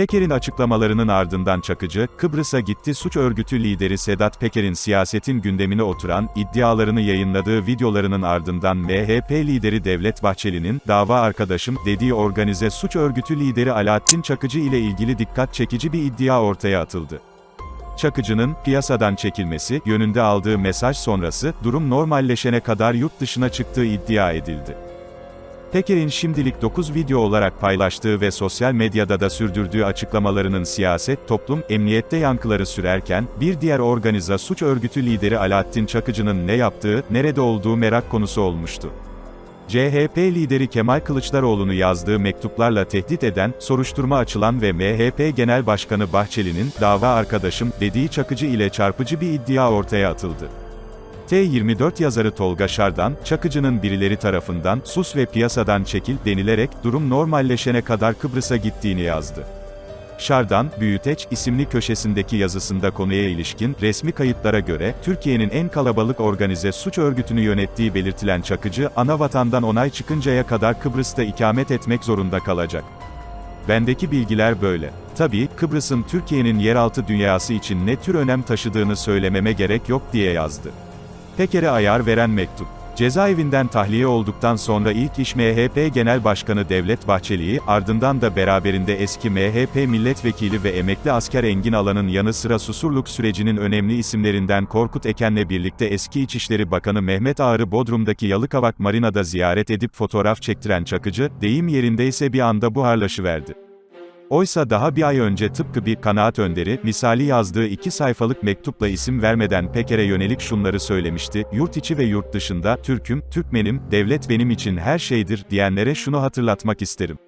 Peker'in açıklamalarının ardından Çakıcı, Kıbrıs'a gitti suç örgütü lideri Sedat Peker'in siyasetin gündemine oturan, iddialarını yayınladığı videolarının ardından MHP lideri Devlet Bahçeli'nin, dava arkadaşım, dediği organize suç örgütü lideri Alaaddin Çakıcı ile ilgili dikkat çekici bir iddia ortaya atıldı. Çakıcı'nın, piyasadan çekilmesi, yönünde aldığı mesaj sonrası, durum normalleşene kadar yurt dışına çıktığı iddia edildi. Peker'in şimdilik 9 video olarak paylaştığı ve sosyal medyada da sürdürdüğü açıklamalarının siyaset, toplum, emniyette yankıları sürerken, bir diğer organiza suç örgütü lideri Alaaddin Çakıcı'nın ne yaptığı, nerede olduğu merak konusu olmuştu. CHP lideri Kemal Kılıçdaroğlu'nu yazdığı mektuplarla tehdit eden, soruşturma açılan ve MHP Genel Başkanı Bahçeli'nin, dava arkadaşım, dediği Çakıcı ile çarpıcı bir iddia ortaya atıldı. T24 yazarı Tolga Şardan, Çakıcı'nın birileri tarafından, sus ve piyasadan çekil, denilerek, durum normalleşene kadar Kıbrıs'a gittiğini yazdı. Şardan, Büyüteç, isimli köşesindeki yazısında konuya ilişkin, resmi kayıtlara göre, Türkiye'nin en kalabalık organize suç örgütünü yönettiği belirtilen Çakıcı, ana vatandan onay çıkıncaya kadar Kıbrıs'ta ikamet etmek zorunda kalacak. Bendeki bilgiler böyle. Tabii, Kıbrıs'ın Türkiye'nin yeraltı dünyası için ne tür önem taşıdığını söylememe gerek yok diye yazdı. Peker'e ayar veren mektup. Cezaevinden tahliye olduktan sonra ilk iş MHP Genel Başkanı Devlet Bahçeli'yi, ardından da beraberinde eski MHP milletvekili ve emekli asker Engin Alan'ın yanı sıra Susurluk sürecinin önemli isimlerinden Korkut Eken'le birlikte eski İçişleri Bakanı Mehmet Ağar'ı Bodrum'daki Yalıkavak Marina'da ziyaret edip fotoğraf çektiren Çakıcı, deyim yerindeyse bir anda buharlaşıverdi. Oysa daha bir ay önce tıpkı bir kanaat önderi, misali yazdığı iki sayfalık mektupla isim vermeden Peker'e yönelik şunları söylemişti, yurt içi ve yurt dışında, Türk'üm, Türkmenim, devlet benim için her şeydir, diyenlere şunu hatırlatmak isterim.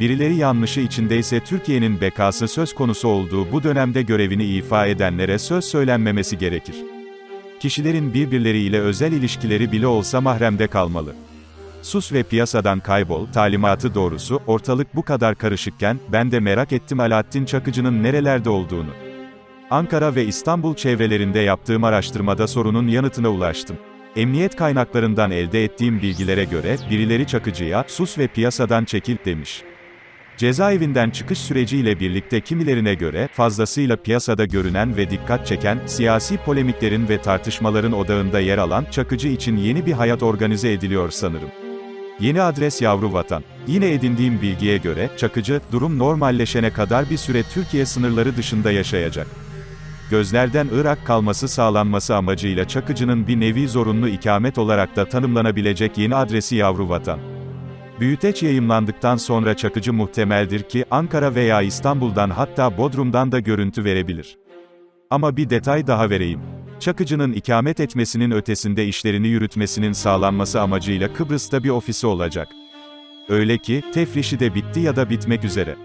Birileri yanlışı içindeyse Türkiye'nin bekası söz konusu olduğu bu dönemde görevini ifa edenlere söz söylenmemesi gerekir. Kişilerin birbirleriyle özel ilişkileri bile olsa mahremde kalmalı. Sus ve piyasadan kaybol, talimatı doğrusu, ortalık bu kadar karışıkken, ben de merak ettim Alaaddin Çakıcı'nın nerelerde olduğunu. Ankara ve İstanbul çevrelerinde yaptığım araştırmada sorunun yanıtına ulaştım. Emniyet kaynaklarından elde ettiğim bilgilere göre, birileri Çakıcı'ya, sus ve piyasadan çekil, demiş. Cezaevinden çıkış süreciyle birlikte kimilerine göre, fazlasıyla piyasada görünen ve dikkat çeken, siyasi polemiklerin ve tartışmaların odağında yer alan, Çakıcı için yeni bir hayat organize ediliyor sanırım. Yeni adres yavru vatan. Yine edindiğim bilgiye göre, Çakıcı, durum normalleşene kadar bir süre Türkiye sınırları dışında yaşayacak. Gözlerden Irak kalması sağlanması amacıyla Çakıcı'nın bir nevi zorunlu ikamet olarak da tanımlanabilecek yeni adresi yavru vatan. Büyüteç yayımlandıktan sonra Çakıcı muhtemeldir ki, Ankara veya İstanbul'dan hatta Bodrum'dan da görüntü verebilir. Ama bir detay daha vereyim. Çakıcı'nın ikamet etmesinin ötesinde işlerini yürütmesinin sağlanması amacıyla Kıbrıs'ta bir ofisi olacak. Öyle ki, tefrişi de bitti ya da bitmek üzere.